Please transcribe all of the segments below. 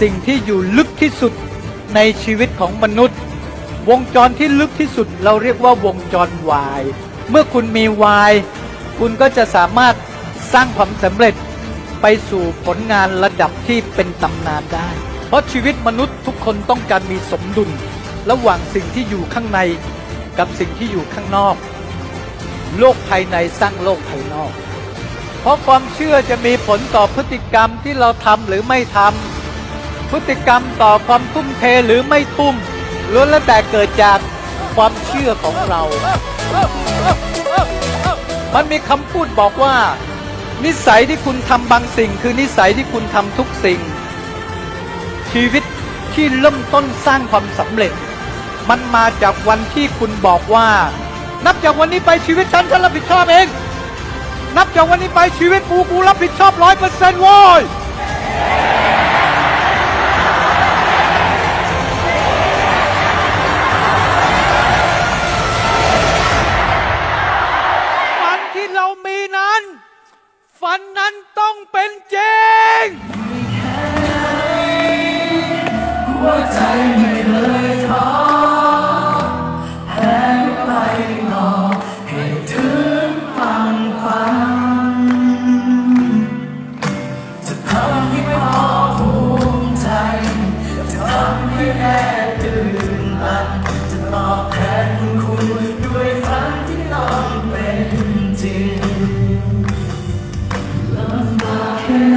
สิ่งที่อยู่ลึกที่สุดในชีวิตของมนุษย์ วงจรที่ลึกที่สุดเราเรียกว่าวงจรวาย เมื่อคุณมีวาย คุณก็จะสามารถสร้างความสำเร็จไปสู่ผลงานระดับที่เป็นตำนานได้ เพราะชีวิตมนุษย์ทุกคนต้องการมีสมดุล ระหว่างสิ่งที่อยู่ข้างในกับสิ่งที่อยู่ข้างนอก โลกภายในสร้างโลกภายนอก เพราะความเชื่อจะมีผลต่อพฤติกรรมที่เราทำหรือไม่ทำ พฤติกรรมต่อความทุ่มเทหรือไม่ทุ่มล้วนแล้วแต่เกิดจากความเชื่อของเรา มันมีคำพูดบอกว่า นิสัยที่คุณทำบางสิ่ง คือนิสัยที่คุณทำทุกสิ่ง ชีวิตที่เริ่มต้นสร้างความสำเร็จ มันมาจากวันที่คุณบอกว่า นับจากวันนี้ไปชีวิตฉันฉันรับผิดชอบเอง นับจากวันนี้ไปชีวิตกูกูรับผิดชอบร้อยเปอร์เซนต์โว้ยำให้แม่ตื่นตันจะตอบแทนคุณคุณด้วยฝันที่ต้องเป็นจริงลำบากแค่ไหน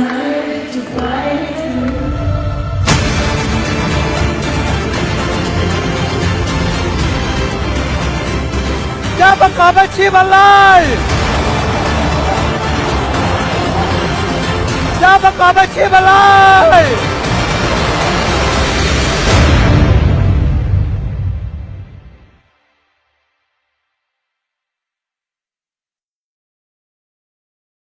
จะไปถึงจะประกอบอาชีพอะไรจะประกอบอาชีพอะไร